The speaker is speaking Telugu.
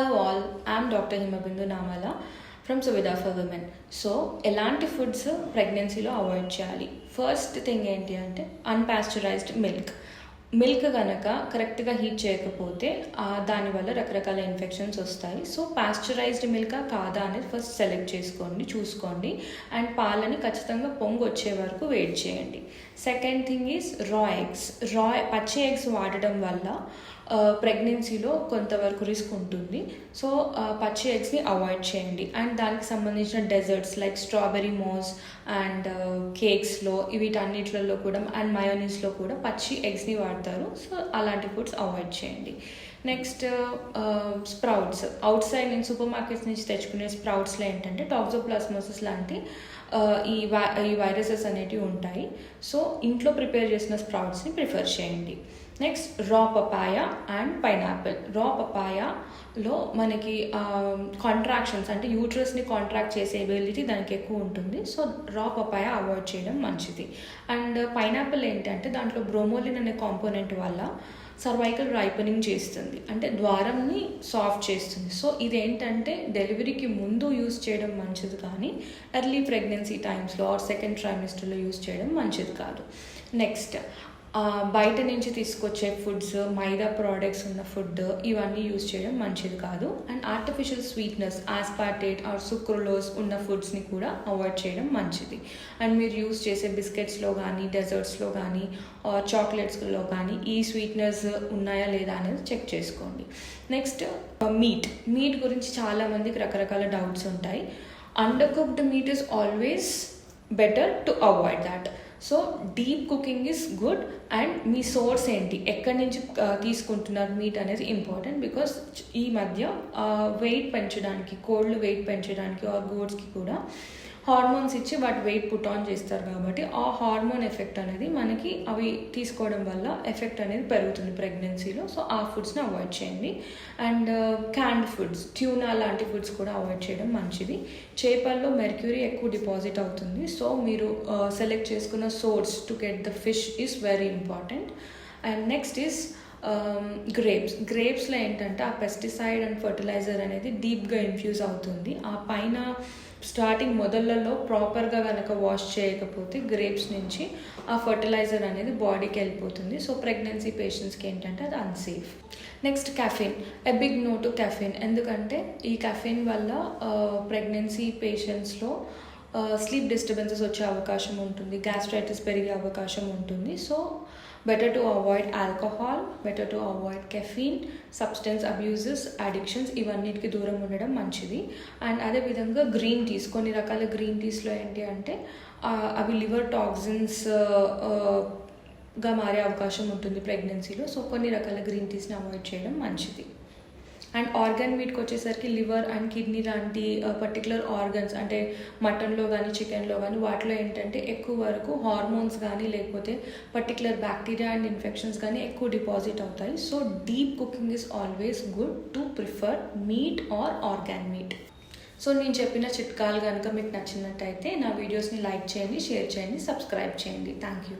Hello all I'm doctor Himabindu Namala from Suvidha for women so ఎలాంటి ఫుడ్స్ ప్రెగ్నెన్సీలో అవాయిడ్ చేయాలి? ఫస్ట్ థింగ్ ఏంటి అంటే అన్పాస్చరైజ్డ్ మిల్క్ మిల్క్ కనుక కరెక్ట్గా హీట్ చేయకపోతే దానివల్ల రకరకాల ఇన్ఫెక్షన్స్ వస్తాయి. సో పాస్చరైజ్డ్ మిల్క్ కాదా అనేది ఫస్ట్ సెలెక్ట్ చేసుకోండి చూసుకోండి. అండ్ పాలని ఖచ్చితంగా పొంగు వచ్చే వరకు వెయిట్ చేయండి. Second thing is raw eggs raw పచ్చి ఎగ్స్ వాడడం వల్ల ప్రెగ్నెన్సీలో కొంతవరకు రిస్క్ ఉంటుంది. సో పచ్చి ఎగ్స్ని అవాయిడ్ చేయండి. అండ్ దానికి సంబంధించిన desserts like strawberry mousse and కేక్స్లో వీటన్నిటిలో కూడా అండ్ మయోనీస్లో కూడా పచ్చి ఎగ్స్ని వాడతారు. సో అలాంటి ఫుడ్స్ అవాయిడ్ చేయండి. నెక్స్ట్ స్ప్రౌట్స్ అవుట్ సైడ్ నేను సూపర్ మార్కెట్స్ నుంచి తెచ్చుకునే స్ప్రౌట్స్లో ఏంటంటే టాక్సోప్లాస్మోసిస్ లాంటి ఈ వై ఈ వైరసెస్ అనేటివి ఉంటాయి. సో ఇంట్లో ప్రిపేర్ చేసిన స్ప్రౌట్స్ని ప్రిఫర్ చేయండి. Next raw papaya and pineapple raw పపాయలో మనకి కాంట్రాక్షన్స్ అంటే యూట్రస్ని కాంట్రాక్ట్ చేసే ఎబిలిటీ దానికి ఎక్కువ ఉంటుంది. సో రా పపాయ అవాయిడ్ చేయడం మంచిది. అండ్ పైనాపిల్ ఏంటంటే దాంట్లో బ్రోమోలిన్ అనే కాంపోనెంట్ వల్ల సర్వైకల్ రైపనింగ్ చేస్తుంది. అంటే ద్వారంని సాఫ్ట్ చేస్తుంది. సో ఇదేంటంటే డెలివరీకి ముందు యూస్ చేయడం మంచిది కానీ ఎర్లీ ప్రెగ్నెన్సీ టైమ్స్లో ఆర్ సెకండ్ ట్రైమిస్టర్లో యూస్ చేయడం మంచిది కాదు. నెక్స్ట్ బయట నుంచి తీసుకొచ్చే ఫుడ్స్ మైదా ప్రోడక్ట్స్ ఉన్న ఫుడ్ ఇవన్నీ యూస్ చేయడం మంచిది కాదు. And artificial sweetness aspartate or sucralose ఉన్న ఫుడ్స్ని కూడా అవాయిడ్ చేయడం మంచిది. అండ్ మీరు యూస్ చేసే బిస్కెట్స్లో కానీ డెజర్ట్స్లో కానీ ఆర్ చాక్లెట్స్లో కానీ ఈ స్వీట్నెస్ ఉన్నాయా లేదా అనేది చెక్ చేసుకోండి. నెక్స్ట్ మీట్ మీట్ గురించి చాలామందికి రకరకాల డౌట్స్ ఉంటాయి. Undercooked meat is always better to avoid that so deep cooking is good and me source ఏంటి? ఎక్కడి నుంచి తీసుకుంటున్నారు మీట్ అనేది ఇంపార్టెంట్ బికాస్ ఈ మధ్య వెయిట్ పెంచడానికి కోళ్ళు వెయిట్ పెంచడానికి ఆర్ గోడ్స్కి కూడా హార్మోన్స్ ఇచ్చి వాటి వెయిట్ పుట్ ఆన్ చేస్తారు కాబట్టి ఆ హార్మోన్ ఎఫెక్ట్ అనేది మనకి అవి తీసుకోవడం వల్ల ఎఫెక్ట్ అనేది పెరుగుతుంది ప్రెగ్నెన్సీలో సో ఆ ఫుడ్స్ని అవాయిడ్ చేయండి. అండ్ క్యాండ్ ఫుడ్స్ ట్యూనా లాంటి ఫుడ్స్ కూడా అవాయిడ్ చేయడం మంచిది. చేపల్లో మెర్క్యూరీ ఎక్కువ డిపాజిట్ అవుతుంది. సో మీరు uh, సెలెక్ట్ చేసుకున్న source to get the fish is very important and next is Um, grapes గ్రేప్స్లో ఏంటంటే ఆ పెస్టిసైడ్ అండ్ ఫర్టిలైజర్ అనేది డీప్గా ఇన్ఫ్యూజ్ అవుతుంది. ఆ పైన స్టార్టింగ్ మొదళ్ళలో ప్రాపర్గా కనుక వాష్ చేయకపోతే గ్రేప్స్ నుంచి ఆ ఫర్టిలైజర్ అనేది బాడీకి వెళ్ళిపోతుంది. సో ప్రెగ్నెన్సీ పేషెంట్స్కి ఏంటంటే అది unsafe next caffeine a big no to caffeine ఎందుకంటే ఈ కెఫిన్ వల్ల uh, ప్రెగ్నెన్సీ పేషెంట్స్లో స్లీప్ డిస్టర్బెన్సెస్ వచ్చే అవకాశం ఉంటుంది గ్యాస్ట్రైటిస్ పెరిగే అవకాశం ఉంటుంది. So better to avoid alcohol better to avoid caffeine substance abuses addictions ఇవన్నిటికి దూరం ఉండడం మంచిది. అండ్ అదేవిధంగా గ్రీన్ టీస్ కొన్ని రకాల గ్రీన్ టీస్లో ఏంటి అంటే అవి లివర్ టాక్సిన్స్గా మారే అవకాశం ఉంటుంది ప్రెగ్నెన్సీలో సో కొన్ని రకాల గ్రీన్ టీస్ని అవాయిడ్ చేయడం మంచిది. అండ్ ఆర్గాన్ మీట్కి వచ్చేసరికి లివర్ అండ్ కిడ్నీ లాంటి పర్టికులర్ ఆర్గన్స్ అంటే మటన్లో కానీ చికెన్లో కానీ వాటిలో ఏంటంటే ఎక్కువ వరకు హార్మోన్స్ కానీ లేకపోతే పర్టికులర్ బ్యాక్టీరియా అండ్ ఇన్ఫెక్షన్స్ కానీ ఎక్కువ డిపాజిట్ అవుతాయి. So deep cooking is always good to prefer meat or organ meat so నేను చెప్పిన చిట్కాలు కనుక మీకు నచ్చినట్టయితే నా వీడియోస్ని లైక్ చేయండి షేర్ చేయండి సబ్స్క్రైబ్ చేయండి. Thank you